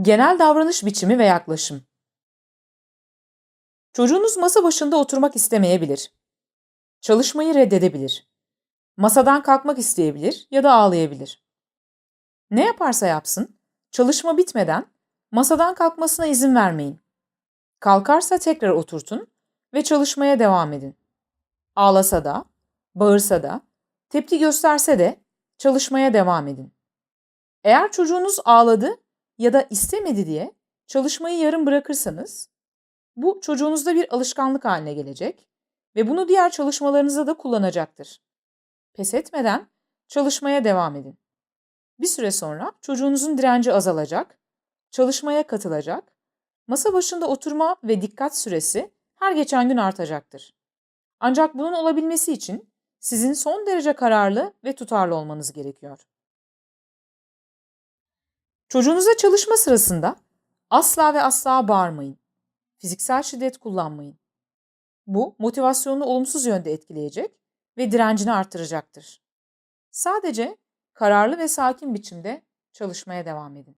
Genel davranış biçimi ve yaklaşım. Çocuğunuz masa başında oturmak istemeyebilir. Çalışmayı reddedebilir. Masadan kalkmak isteyebilir ya da ağlayabilir. Ne yaparsa yapsın, çalışma bitmeden masadan kalkmasına izin vermeyin. Kalkarsa tekrar oturtun ve çalışmaya devam edin. Ağlasa da, bağırsa da, tepki gösterse de çalışmaya devam edin. Eğer çocuğunuz ağladı ya da istemedi diye çalışmayı yarım bırakırsanız bu çocuğunuzda bir alışkanlık haline gelecek ve bunu diğer çalışmalarınızda da kullanacaktır. Pes etmeden çalışmaya devam edin. Bir süre sonra çocuğunuzun direnci azalacak, çalışmaya katılacak, masa başında oturma ve dikkat süresi her geçen gün artacaktır. Ancak bunun olabilmesi için sizin son derece kararlı ve tutarlı olmanız gerekiyor. Çocuğunuza çalışma sırasında asla ve asla bağırmayın. Fiziksel şiddet kullanmayın. Bu motivasyonunu olumsuz yönde etkileyecek ve direncini artıracaktır. Sadece kararlı ve sakin biçimde çalışmaya devam edin.